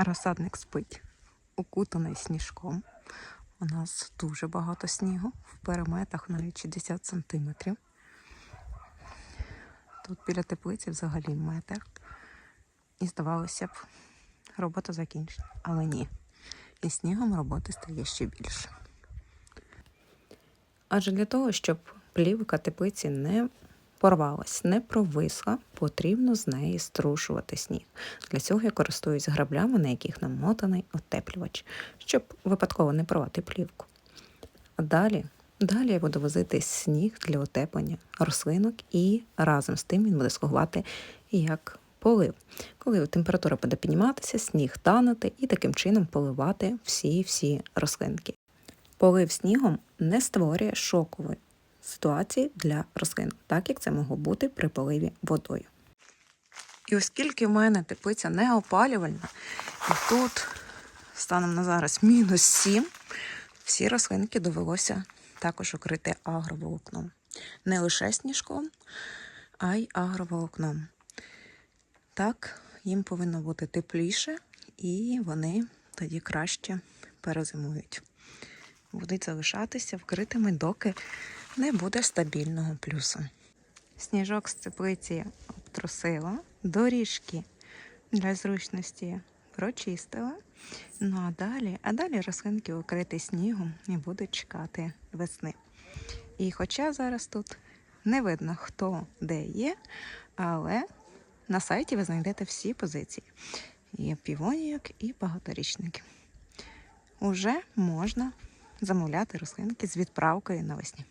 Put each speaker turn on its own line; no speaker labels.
Розсадник спить, укутаний сніжком. У нас дуже багато снігу, в переметах навіть 60 сантиметрів. Тут біля теплиці взагалі метр. І здавалося б, робота закінчена. Але ні. І снігом роботи стає ще більше. Адже для того, щоб плівка теплиці не порвалась, не провисла, потрібно з неї струшувати сніг. Для цього я користуюсь граблями, на яких намотаний отеплювач, щоб випадково не порвати плівку. Далі, далі я буду возити сніг для утеплення рослинок і разом з тим він буде слугувати як полив. Коли температура буде підніматися, сніг танути і таким чином поливати всі-всі рослинки. Полив снігом не створює шокової ситуації для рослин, так як це могло бути при поливі водою. І оскільки в мене теплиця не опалювальна, і тут станом на зараз мінус 7, всі рослинки довелося також укрити агроволокном. Не лише сніжком, а й агроволокном. Так, їм повинно бути тепліше, і вони тоді краще перезимують. Будуть залишатися вкритими, доки не буде стабільного плюсу. Сніжок з теплиці обтрусила, доріжки для зручності прочистила. Ну а далі, а далі рослинки укриті снігом і будуть чекати весни. І хоча зараз тут не видно, хто де є, але на сайті ви знайдете всі позиції. Є півонійок і багаторічники. Уже можна замовляти рослинки з відправкою навесні.